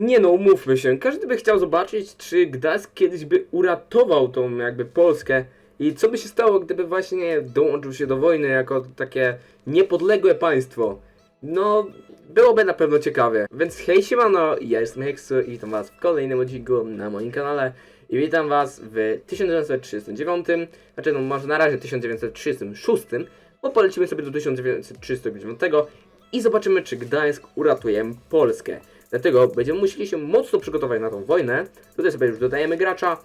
Nie no, umówmy się, każdy by chciał zobaczyć, czy Gdańsk kiedyś by uratował tą jakby Polskę i co by się stało, gdyby właśnie dołączył się do wojny jako takie niepodległe państwo. No, byłoby na pewno ciekawie. Więc hej siemano, ja jestem Heksu i witam was w kolejnym odcinku na moim kanale i witam was w 1939, znaczy no może na razie 1936, bo polecimy sobie do 1939 i zobaczymy czy Gdańsk uratuje Polskę. Dlatego będziemy musieli się mocno przygotować na tą wojnę. Tutaj sobie już dodajemy gracza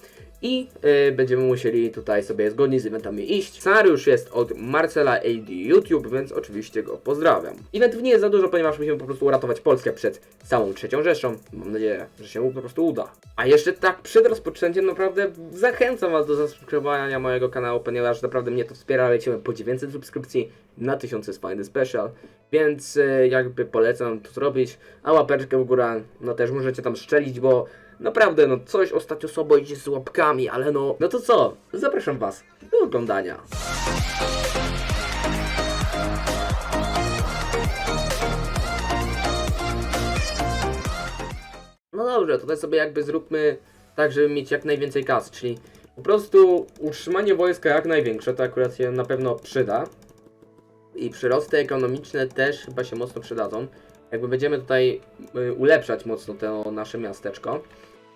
i y, będziemy musieli tutaj sobie zgodnie z eventami iść. Scenariusz jest od Marcela AD YouTube, więc oczywiście go pozdrawiam. Eventów nie jest za dużo, ponieważ musimy po prostu uratować Polskę przed całą trzecią Rzeszą. Mam nadzieję, że się mu po prostu uda. A jeszcze tak przed rozpoczęciem naprawdę zachęcam Was do zasubskrybowania mojego kanału, ponieważ naprawdę mnie to wspiera. Lecimy po 900 subskrypcji na 1000 jest fajny special, więc y, jakby polecam to zrobić. A łapeczkę w górę, no też możecie tam strzelić, bo naprawdę no coś ostatnio słabo idzie z łapkami, ale no, no to co? Zapraszam Was do oglądania. No dobrze, tutaj sobie jakby zróbmy tak, żeby mieć jak najwięcej kasy, czyli po prostu utrzymanie wojska jak największe, to akurat się na pewno przyda. I przyrosty ekonomiczne też chyba się mocno przydadzą. Jakby będziemy tutaj y, ulepszać mocno to nasze miasteczko.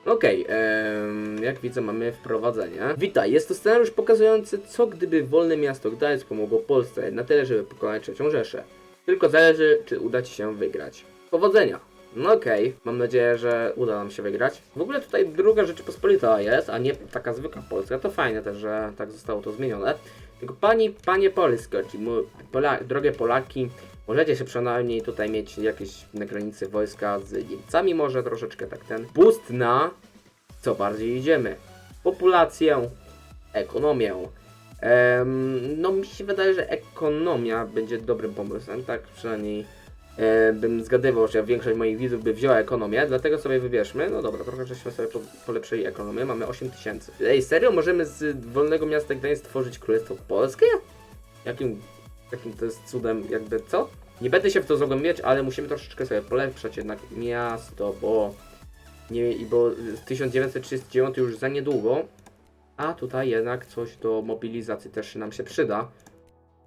Okej, em, jak widzę mamy wprowadzenie. Witaj, jest to scenariusz pokazujący co gdyby wolne miasto Gdańsk pomogło Polsce na tyle, żeby pokonać trzecią Rzeszę. Tylko zależy, czy uda Ci się wygrać. Powodzenia! No okej, mam nadzieję, że uda nam się wygrać. W ogóle tutaj druga Rzeczypospolita jest, a nie taka zwykła Polska. To fajne też, że tak zostało to zmienione. Tylko pani, panie Polsko, Pola, drogie Polaki, możecie się przynajmniej tutaj mieć jakieś na granicy wojska z Niemcami może troszeczkę tak ten. Boost na co bardziej idziemy. Populację, ekonomię. Em, no mi się wydaje, że ekonomia będzie dobrym pomysłem, tak przynajmniej e, bym zgadywał, że większość moich widzów by wzięła ekonomię, dlatego sobie wybierzmy. No dobra, trochę żeśmy sobie po- polepszyli ekonomię, mamy 8000. Ej, serio? Możemy z wolnego miasta Gdańsk stworzyć Królestwo Polskie? Jakim, jakim to jest cudem, jakby co? Nie będę się w to zagłębiać, ale musimy troszeczkę sobie polepszać jednak miasto, bo nie, i bo 1939 już za niedługo, a tutaj jednak coś do mobilizacji też nam się przyda.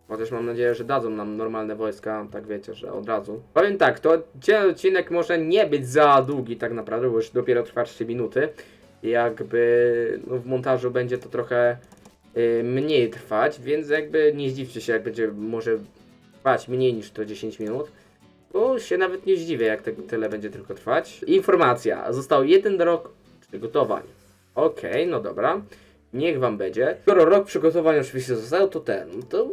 Chociaż mam nadzieję, że dadzą nam normalne wojska, tak wiecie, że od razu. Powiem tak, to ten odcinek może nie być za długi tak naprawdę, bo już dopiero trwa 3 minuty. Jakby no, w montażu będzie to trochę y, mniej trwać, więc jakby nie zdziwcie się, jak będzie może trwać mniej niż to 10 minut. Bo się nawet nie zdziwię, jak tego tyle będzie tylko trwać. Informacja. Został jeden rok przygotowań. Okej, no dobra. Niech wam będzie. Skoro rok przygotowań oczywiście został, to ten, to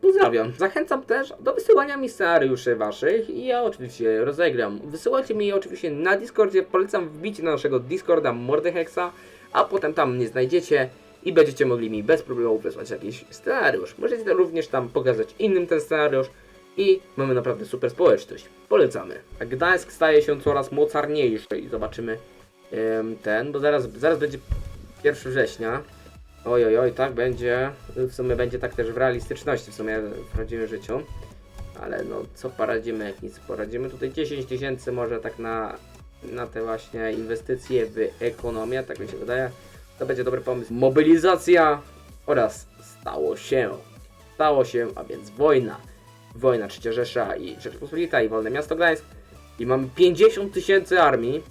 pozdrawiam. Zachęcam też do wysyłania mi scenariuszy waszych i ja oczywiście rozegram. Wysyłajcie mi je oczywiście na Discordzie. Polecam wbicie na naszego Discorda Mordehexa, a potem tam mnie znajdziecie i będziecie mogli mi bez problemu wysłać jakiś scenariusz. Możecie to również tam pokazać innym ten scenariusz i mamy naprawdę super społeczność. Polecamy. A Gdańsk staje się coraz mocarniejszy i zobaczymy ten, bo zaraz, zaraz będzie 1 września. Oj, oj, oj, tak będzie. W sumie będzie tak też w realistyczności, w sumie w prawdziwym życiu. Ale no, co poradzimy, jak nic poradzimy. Tutaj 10 tysięcy może tak na, na te właśnie inwestycje w ekonomię, tak mi się wydaje. To będzie dobry pomysł. Mobilizacja oraz stało się. Stało się, a więc wojna. Wojna Trzecia Rzesza i Rzeczpospolita i Wolne Miasto Gdańsk. I mamy 50 tysięcy armii.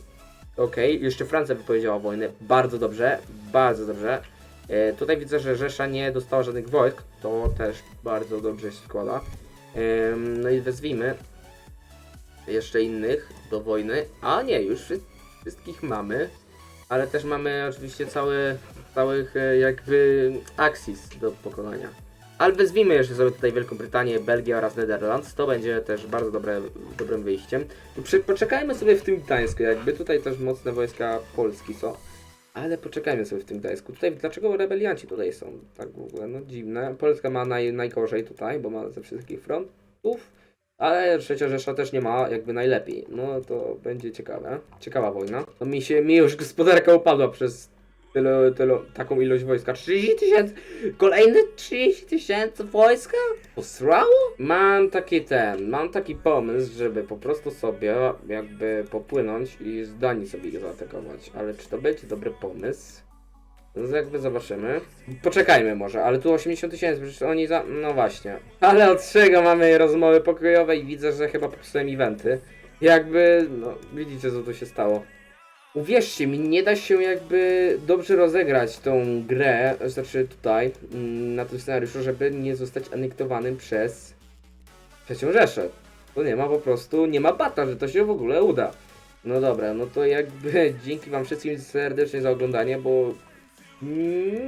Okej, jeszcze Francja wypowiedziała wojnę. Bardzo dobrze, bardzo dobrze. E, tutaj widzę, że Rzesza nie dostała żadnych wojsk. To też bardzo dobrze się składa. Em, no i wezwijmy jeszcze innych do wojny. A nie, już wszy- wszystkich mamy. Ale też mamy oczywiście cały, całych e, jakby Axis do pokonania. Ale wezwijmy jeszcze sobie tutaj Wielką Brytanię, Belgię oraz Netherlands. To będzie też bardzo dobre, dobrym wyjściem. Poczekajmy sobie w tym Gdańsku, jakby tutaj też mocne wojska Polski są. Ale poczekajmy sobie w tym Gdańsku. Tutaj, dlaczego rebelianci tutaj są? Tak w ogóle, no dziwne. Polska ma naj, najgorzej tutaj, bo ma ze wszystkich frontów. Ale trzecia Rzesza też nie ma jakby najlepiej. No to będzie ciekawe. Ciekawa wojna. No mi się, mi już gospodarka upadła przez tyle, tyle, taką ilość wojska. 30 tysięcy, kolejne 30 tysięcy wojska? Posrało? Mam taki ten, mam taki pomysł, żeby po prostu sobie jakby popłynąć i z Danii sobie ich zaatakować. Ale czy to będzie dobry pomysł? No jakby zobaczymy. Poczekajmy może, ale tu 80 tysięcy, przecież oni za... No właśnie. Ale od czego mamy rozmowy pokojowe i widzę, że chyba popsułem eventy. Jakby, no widzicie co tu się stało. Uwierzcie mi, nie da się jakby dobrze rozegrać tą grę, znaczy tutaj, mm, na tym scenariuszu, żeby nie zostać anektowanym przez trzecią Rzeszę. To nie ma po prostu, nie ma bata, że to się w ogóle uda. No dobra, no to jakby dzięki wam wszystkim serdecznie za oglądanie, bo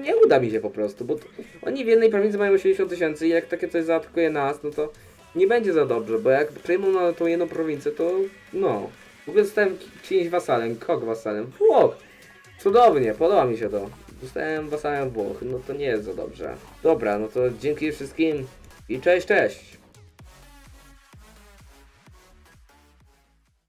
nie uda mi się po prostu, bo oni w jednej prowincji mają 80 tysięcy i jak takie coś zaatakuje nas, no to nie będzie za dobrze, bo jak przejmą na tą jedną prowincję, to no. W ogóle zostałem czyimś wasalem, kog wasalem, Włoch. Cudownie, podoba mi się to. Zostałem wasalem Włoch, no to nie jest za dobrze. Dobra, no to dzięki wszystkim i cześć, cześć.